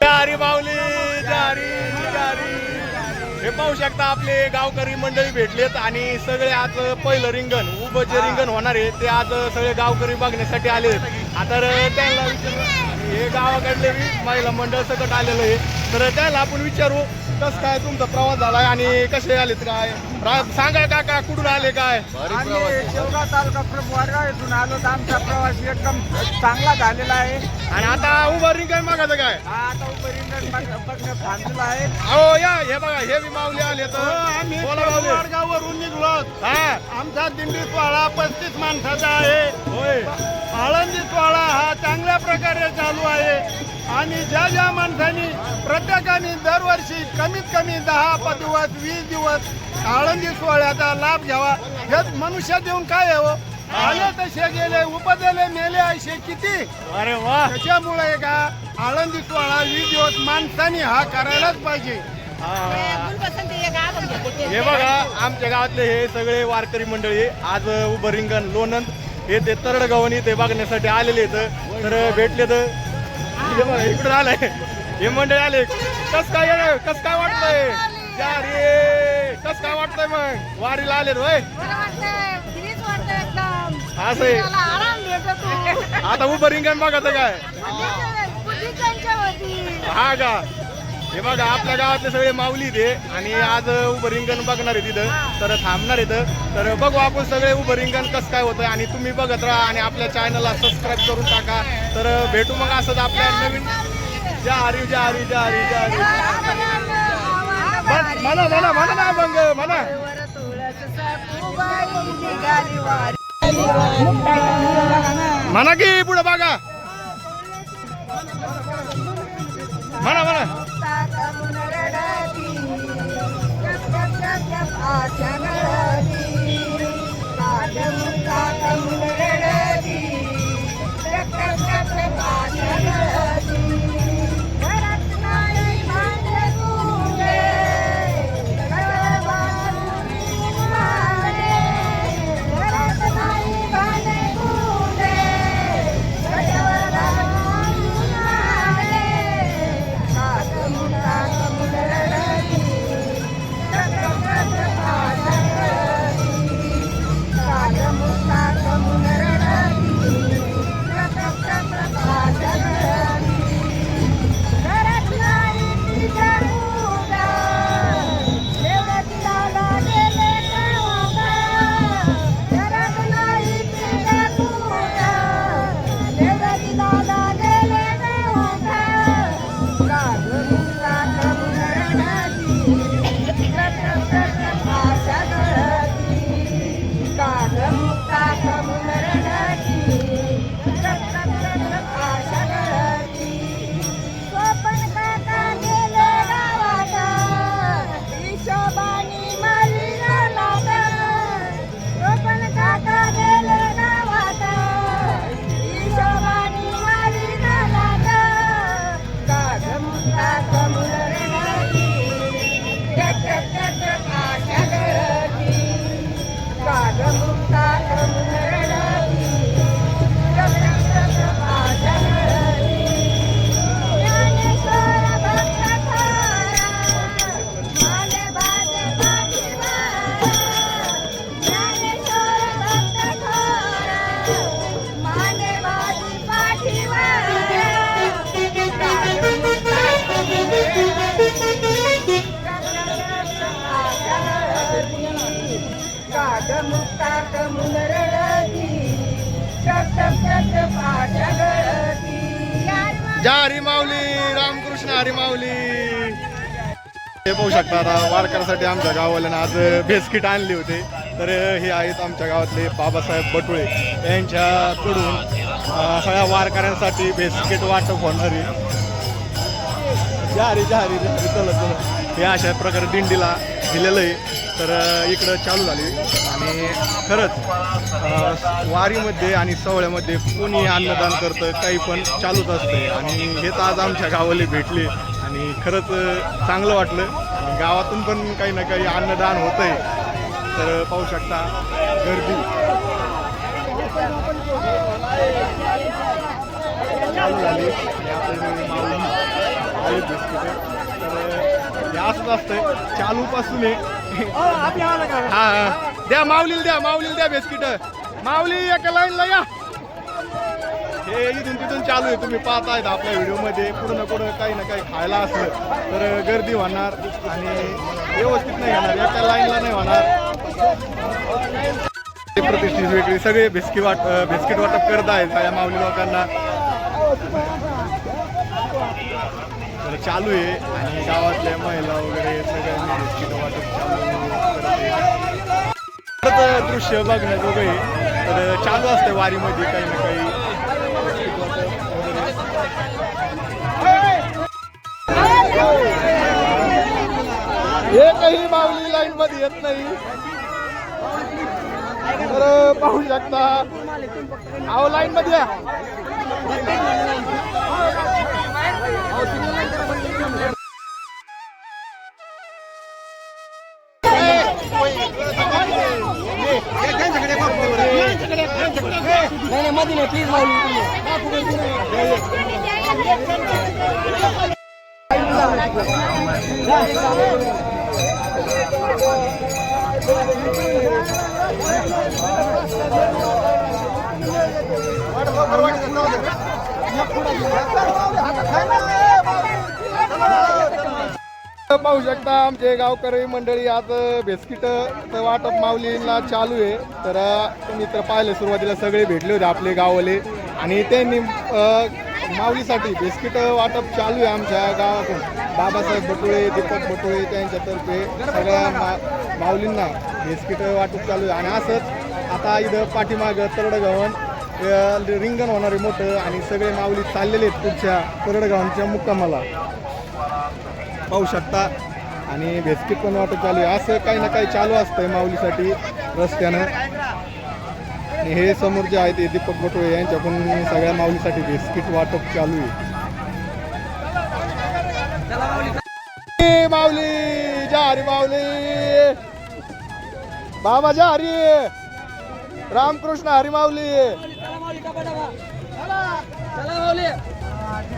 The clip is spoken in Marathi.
जारी माऊली जारी जारी. हे पाहू शकता आपले गावकरी मंडळी भेटलेत आणि सगळे आज पहिलं रिंगण उभं जे रिंगण होणार आहे ते आज सगळे गावकरी बघण्यासाठी आले आता तर त्यांना विचारू. हे गावाकडले महिला मंडळ सकट आलेलं आहे. तर त्याला आपण विचारू कसं काय तुमचा प्रवास झालाय आणि कसे आलेत काय? रा- सांगा काका कुठून आले काय? आम्ही शेवगा तालुका वारगाव येथून आलो तर आमचा प्रवास एकदम चांगला झालेला आहे. आणि आता उभं रिंगण मागायचं काय? हा आता बघ- बघण्यात थांबलेला आहे. अहो या हे बघा हे बी माऊली आले तर. आम्ही बोला माऊली वारगाववरून निघलो हा. आमचा दिंडी सोहळा पस्तीस माणसाचा आहे. होय. आळंदी सोहळा हा चांगल्या प्रकारे चालू आहे. आणि ज्या ज्या माणसांनी प्रत्येकाने दरवर्षी कमीत कमी दहा प- दिवस वीस दिवस आळंदी सोहळ्याचा लाभ घ्यावा. हे मनुष्य देऊन काय हो? आले तसे गेले उपदेले मेले असे किती? अरे वा. त्याच्यामुळे का आळंदी सोहळा वीस दिवस माणसाने हा करायलाच पाहिजे. हे. बघा आमच्या गावातले हे सगळे वारकरी मंडळी आज उभं रिंगण लोणंद हे ते तरडगावनी ते बघण्यासाठी आलेले आहेत. तर भेटले तर इकडे आलंय. हे मंडळी आले. कस काय? कस काय वाटतंय? रे. कस काय वाटतंय मग? वारीला आले होय. असं. आता उभं रिंगण बघायचं काय? हा का? हे बघा आपल्या गावातले सगळे माऊली ते आणि आज उभं रिंगण बघणार आहे तिथं तर थांबणार इथं तर बघू आपण सगळे उभं रिंगण कसं काय होतं आणि तुम्ही बघत राहा आणि आपल्या चॅनलला सबस्क्राईब करून टाका. तर भेटू मग असंच आपल्या नवीन ज्या हरी ज्या हरी ज्या हरी ज्या हरी. म्हणा म्हणा म्हणा ना मग म्हणा. म्हणा की पुढे बघा. म्हणा म्हणा. आशा ज्या हरिमावली माऊली रामकृष्ण हरी माऊली. हे पाहू शकता आता वारकऱ्यासाठी आमच्या गावाला आज बेस्किट आणले होते. तर हे आहेत आमच्या गावातले बाबासाहेब बटुळे यांच्याकडून सगळ्या वारकऱ्यांसाठी बिस्किट वाटप होणारी जारी जारी जारी चला चला. हे अशा प्रकारे दिंडीला दिलेलं आहे. तर इकडं चालू झाली. आणि खरंच वारीमध्ये आणि सवळ्यामध्ये कोणी अन्नदान करतं काही पण चालूच असते आणि हेच आज आमच्या गावाला भेटले. आणि खरंच चांगलं वाटलं. आणि गावातून पण काही ना काही अन्नदान होतंय. तर पाहू शकता गर्दी. चालू झाली. आणि असतं माऊली तर हे असंच आहे हा हा. द्या माऊलीला द्या माऊलीला द्या बिस्किट. माऊली एका लाईनला या. हे इथून तिथून चालू आहे. तुम्ही पाहतायत आपल्या व्हिडिओमध्ये. कुठं ना कुठं काही ना काही खायला असलं तर गर्दी होणार आणि व्यवस्थित नाही होणार. एका लाईनला नाही होणार. प्रतिष्ठित वेगळी सगळे बिस्किट वाट बिस्किट वाटप करत आहेत. या माऊली लोकांना. तर चालू आहे. आणि गावातल्या महिला वगैरे सगळ्यांनी वाटप चालू दृश्य बघण्यात वगैरे तर चालू असते वारीमध्ये काही ना काही. बिस्किट वाटप एकही माऊली लाईन मध्ये येत नाही. तर पाहू शकता. अहो लाईन मध्ये या. नाही नाही मध्ये नाही प्लीज माऊली पाहू शकता आमचे गावकरी मंडळी आज बिस्किट वाटप माऊलींना चालू आहे. तर तुम्ही तर पाहिले सुरुवातीला सगळे भेटले होते आपले गाववाले. आणि त्यांनी अ, माऊलीसाठी बिस्किट वाटप चालू आहे आमच्या गावातून. बाबासाहेब बटुळे दीपक बटुळे त्यांच्यातर्फे सगळ्या मा माऊलींना बिस्किट वाटप चालू आहे. आणि असंच आता इथं पाठीमागं तरडगावन रिंगण होणारे मोठं आणि सगळे माऊली चाललेले आहेत पुढच्या तरडगावांच्या मुक्कामाला. पाहू शकता. आणि बिस्किट पण वाटप चालू आहे. असं काही ना काही चालू असतंय माऊलीसाठी रस्त्यानं. आणि हे समोर जे आहे ते दीपक बटोळे यांच्याकडून सगळ्या माऊलीसाठी बिस्किट वाटप चालू आहे. माऊली जा हरी माऊली. बाबा जा हरी. रामकृष्ण हरी माऊली. माऊली माऊली.